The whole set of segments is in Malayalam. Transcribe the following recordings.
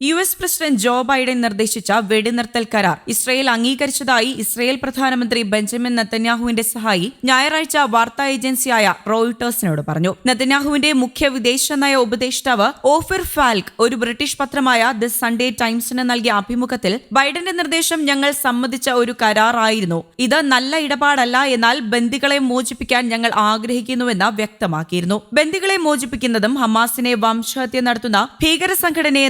U S president Joe Biden നിർദ്ദേശിച്ച വെടിനിർത്തൽ കരാർ ഇസ്രയേൽ അംഗീകരിച്ചതായി ഇസ്രയേൽ പ്രധാനമന്ത്രി ബെഞ്ചമിൻ നെത്തന്യാഹുവിന്റെ സഹായി ഞായറാഴ്ച വാർത്താ ഏജൻസിയായ റോയിട്ടേഴ്സിനോട് പറഞ്ഞു. നെതന്യാഹുവിന്റെ മുഖ്യ വിദേശ നയ ഉപദേഷ്ടാവ് ഓഫിർ ഫാൽക്ക് ഒരു ബ്രിട്ടീഷ് പത്രമായ ദി സൺഡേ ടൈംസിന് നൽകിയ അഭിമുഖത്തിൽ ബൈഡന്റെ നിർദ്ദേശം ഞങ്ങൾ സമ്മതിച്ച ഒരു കരാറായിരുന്നു. ഇത് നല്ല ഇടപാടല്ല എന്നാൽ ബന്ദികളെ മോചിപ്പിക്കാൻ ഞങ്ങൾ ആഗ്രഹിക്കുന്നുവെന്ന് വ്യക്തമാക്കിയിരുന്നു. ബന്ദികളെ മോചിപ്പിക്കുന്നതും ഹമാസിനെ വംശഹത്യ നടത്തുന്ന ഭീകര സംഘടനയെ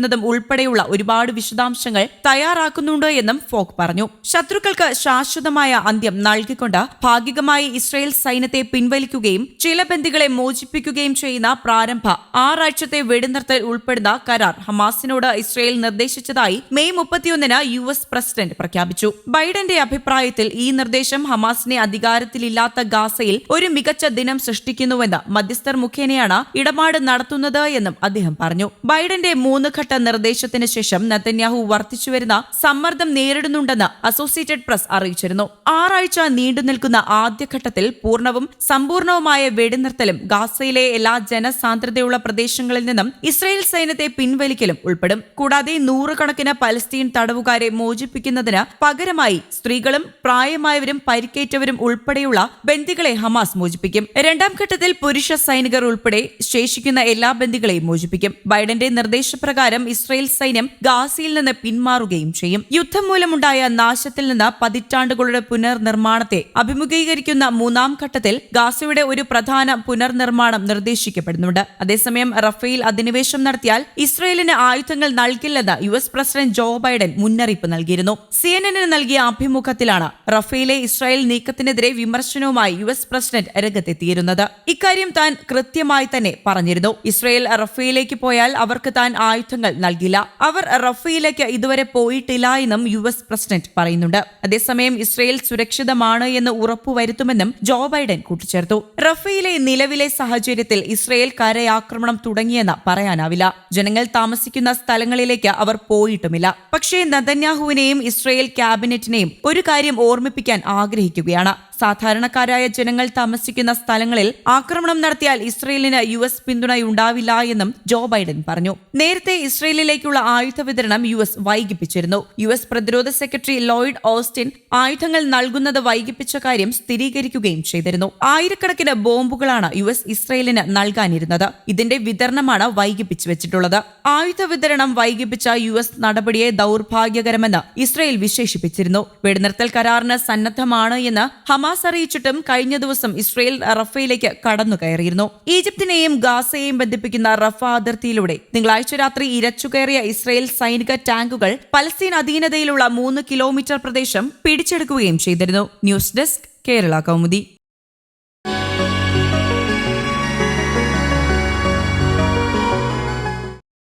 നശിപ്പിക്കുന്നതും ഉൾപ്പെടെയുള്ള ഒരുപാട് വിശദാംശങ്ങൾ തയ്യാറാക്കുന്നുണ്ട് എന്നും ഫോക് പറഞ്ഞു. ശത്രുക്കൾക്ക് ശാശ്വതമായ അന്ത്യം നൽകിക്കൊണ്ട് ഭാഗികമായി ഇസ്രയേൽ സൈന്യത്തെ പിൻവലിക്കുകയും ചില ബന്ദികളെ മോചിപ്പിക്കുകയും ചെയ്യുന്ന പ്രാരംഭ ആറാഴ്ചത്തെ വെടിനിർത്തൽ ഉൾപ്പെടുന്ന കരാർ ഹമാസിനോട് ഇസ്രയേൽ നിർദ്ദേശിച്ചതായി മെയ് മുപ്പത്തിയൊന്നിന് യു എസ് പ്രസിഡന്റ് പ്രഖ്യാപിച്ചു. ബൈഡന്റെ അഭിപ്രായത്തിൽ ഈ നിർദ്ദേശം ഹമാസിനെ അധികാരത്തിലില്ലാത്ത ഗാസയിൽ ഒരു മികച്ച ദിനം സൃഷ്ടിക്കുന്നുവെന്ന് മധ്യസ്ഥർ മുഖേനയാണ് ഇടപാട് നടത്തുന്നത് എന്നും അദ്ദേഹം പറഞ്ഞു. ബൈഡന്റെ മൂന്ന് ഘട്ട നിർദ്ദേശത്തിന് ശേഷം നെതന്യാഹു വർദ്ധിച്ചുവരുന്ന സമ്മർദ്ദം നേരിടുന്നുണ്ടെന്ന് അസോസിയേറ്റഡ് പ്രസ് അറിയിച്ചിരുന്നു. ആറാഴ്ച നീണ്ടുനിൽക്കുന്ന ആദ്യഘട്ടത്തിൽ പൂർണവും സമ്പൂർണവുമായ വെടിനിർത്തലും ഗാസയിലെ എല്ലാ ജനസാന്ദ്രതയുള്ള പ്രദേശങ്ങളിൽ നിന്നും ഇസ്രായേൽ സൈന്യത്തെ പിൻവലിക്കലും ഉൾപ്പെടും. കൂടാതെ നൂറുകണക്കിന് പലസ്തീൻ തടവുകാരെ മോചിപ്പിക്കുന്നതിന് പകരമായി സ്ത്രീകളും പ്രായമായവരും പരിക്കേറ്റവരും ഉൾപ്പെടെയുള്ള ബന്ദികളെ ഹമാസ് മോചിപ്പിക്കും. രണ്ടാം ഘട്ടത്തിൽ പുരുഷ സൈനികർ ഉൾപ്പെടെ ശേഷിക്കുന്ന എല്ലാ ബന്ദികളെയും മോചിപ്പിക്കും. ബൈഡന്റെ നിർദ്ദേശപ്രകാരം ഇസ്രായേൽ സൈന്യം ഗാസയിൽ നിന്ന് പിന്മാറുകയും ചെയ്യും. യുദ്ധം മൂലമുണ്ടായ നാശത്തിൽ നിന്ന് പതിറ്റാണ്ടുകളുടെ പുനർനിർമ്മാണത്തെ അഭിമുഖീകരിക്കുന്ന മൂന്നാം ഘട്ടത്തിൽ ഗാസയുടെ ഒരു പ്രധാന പുനർനിർമ്മാണം നിർദ്ദേശിക്കപ്പെടുന്നുണ്ട്. അതേസമയം റഫേൽ അധിനിവേശം നടത്തിയാൽ ഇസ്രയേലിന് ആയുധങ്ങൾ നൽകില്ലെന്ന് U S president Joe Biden മുന്നറിയിപ്പ് നൽകിയിരുന്നു. സി എൻ എന്നിന് നൽകിയ അഭിമുഖത്തിലാണ് റഫേലെ ഇസ്രായേൽ നീക്കത്തിനെതിരെ വിമർശനവുമായി യു എസ് പ്രസിഡന്റ് രംഗത്തെത്തിയിരുന്നത്. ഇക്കാര്യം താൻ കൃത്യമായി തന്നെ പറഞ്ഞിരുന്നു. ഇസ്രായേൽ റഫേലേക്ക് പോയാൽ അവർക്ക് താൻ ആയുധങ്ങൾ നൽകില്ല. അവർ റഫയിലേക്ക് ഇതുവരെ പോയിട്ടില്ല എന്നും യു എസ് പ്രസിഡന്റ് പറയുന്നുണ്ട്. അതേസമയം ഇസ്രയേൽ സുരക്ഷിതമാണ് എന്ന് ഉറപ്പുവരുത്തുമെന്നും ജോ ബൈഡൻ കൂട്ടിച്ചേർത്തു. റഫയിലെ നിലവിലെ സാഹചര്യത്തിൽ ഇസ്രയേൽ കരയാക്രമണം തുടങ്ങിയെന്ന് പറയാനാവില്ല. ജനങ്ങൾ താമസിക്കുന്ന സ്ഥലങ്ങളിലേക്ക് അവർ പോയിട്ടുമില്ല. പക്ഷേ നദന്യാഹുവിനെയും ഇസ്രയേൽ ക്യാബിനറ്റിനെയും ഒരു കാര്യം ഓർമ്മിപ്പിക്കാൻ ആഗ്രഹിക്കുകയാണ്. സാധാരണക്കാരായ ജനങ്ങൾ താമസിക്കുന്ന സ്ഥലങ്ങളിൽ ആക്രമണം നടത്തിയാൽ ഇസ്രയേലിന് യു എസ് പിന്തുണയുണ്ടാവില്ല എന്നും ജോ ബൈഡൻ പറഞ്ഞു. നേരത്തെ ഇസ്രയേലിലേക്കുള്ള ആയുധ വിതരണം യു എസ് വൈകിപ്പിച്ചിരുന്നു. യു എസ് പ്രതിരോധ സെക്രട്ടറി ലോയിഡ് ഓസ്റ്റിൻ ആയുധങ്ങൾ നൽകുന്നത് വൈകിപ്പിച്ച കാര്യം സ്ഥിരീകരിക്കുകയും ചെയ്തിരുന്നു. ആയിരക്കണക്കിന് ബോംബുകളാണ് യു എസ് ഇസ്രയേലിന് നൽകാനിരുന്നത്. ഇതിന്റെ വിതരണമാണ് വൈകിപ്പിച്ചു വെച്ചിട്ടുള്ളത്. ആയുധ വിതരണം വൈകിപ്പിച്ച യു എസ് നടപടിയെ ദൗർഭാഗ്യകരമെന്ന് ഇസ്രയേൽ വിശേഷിപ്പിച്ചിരുന്നു. വെടിനിർത്തൽ കരാറിന് സന്നദ്ധമാണ് എന്ന് ഹമാസ് അറിയിച്ചിട്ടും കഴിഞ്ഞ ദിവസം ഇസ്രയേൽ റഫയിലേക്ക് കടന്നു കയറിയിരുന്നു ഈജിപ്തിനെയും ഗാസയെയും ബന്ധിപ്പിക്കുന്ന റഫ അതിർത്തിയിലൂടെ തിങ്കളാഴ്ച രാത്രി ഇരച്ചുകയറിയ ഇസ്രയേൽ സൈനിക ടാങ്കുകൾ പലസ്തീൻ അധീനതയിലുള്ള മൂന്ന് കിലോമീറ്റർ പ്രദേശം പിടിച്ചെടുക്കുകയും ചെയ്തിരുന്നു. News desk Kerala Kaumudi.